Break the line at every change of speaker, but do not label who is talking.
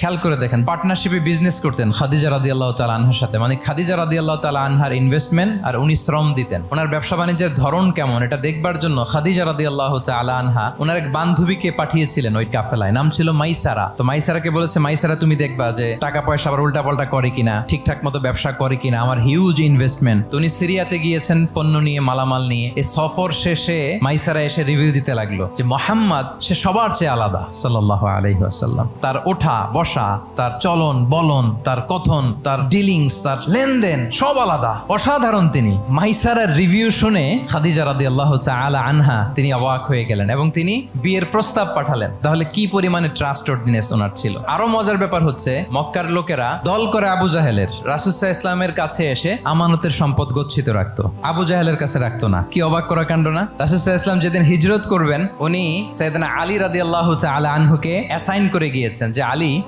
খেয়াল করে দেখেন পার্টনারশিপে বিজনেস করতেন খাদিজা রাদি আল্লাহ তালা আনহার সাথে। মানে খাদিজা রাদি আল্লাহ তালা আনহার ইনভেস্টমেন্ট আর উনি শ্রম দিতেন। ওনার ব্যবসা বাণিজ্যের ধরন কেমন, এটা দেখবার জন্য খাদিজা রাদি আল্লাহ তালা আনহা ওনার এক বান্ধবীকে পাঠিয়েছিলেন ওই কাফেলায়, নাম ছিল মাইসারা। তো মাইসারাকে বলেছে, মাইসারা, তুমি দেখবা যে টাকা পয়সা আবার উল্টা পাল্টা করে কিনা, ঠিকঠাক মতো ব্যবসা করে কিনা, আমার হিউজ ইনভেস্টমেন্ট তো উনি সিরিয়াতে গিয়েছেন পণ্য নিয়ে, মালামাল নিয়ে। এই সফর শেষে মাইসারা এসে রিভিউ দিতে লাগল যে মোহাম্মদ, সে সবার চেয়ে আলাদা সাল্লাহ আলহি আসাল্লাম তার ওঠা বসা তার চলন, বলন, তার কথন, তার ডিলিংস তার লেনদেন, সব আলাদা। অসাধারণ তিনি। মাইসারার রিভিউ শুনে খাদিজা রাদি আল্লাহ আলা আনহা তিনি অবাক হয়ে গেলেন এবং তিনি বিয়ের প্রস্তাব পাঠালেন। তাহলে কি পরিমাণে ট্রাস্ট অর্ডিনেস ওনার ছিল? আরও মজার ব্যাপার হচ্ছে, মক্কার লোকেরা দল করে আবু জাহেলের রাসুসা ইসলামের কাছে এসে আমানতের সম্পদ গচ্ছিত রাখতো। আবু জাহেলের কাছে রাখতো না। কি অবাক করা কাণ্ড না? রাসুসা ইসলাম যেদিন হিজরত করবেন, উনি সৈয়দনা আলী রাদি আল্লাহ আলা আনহুকে অ্যাসাইন করে গিয়েছেন যে, আলী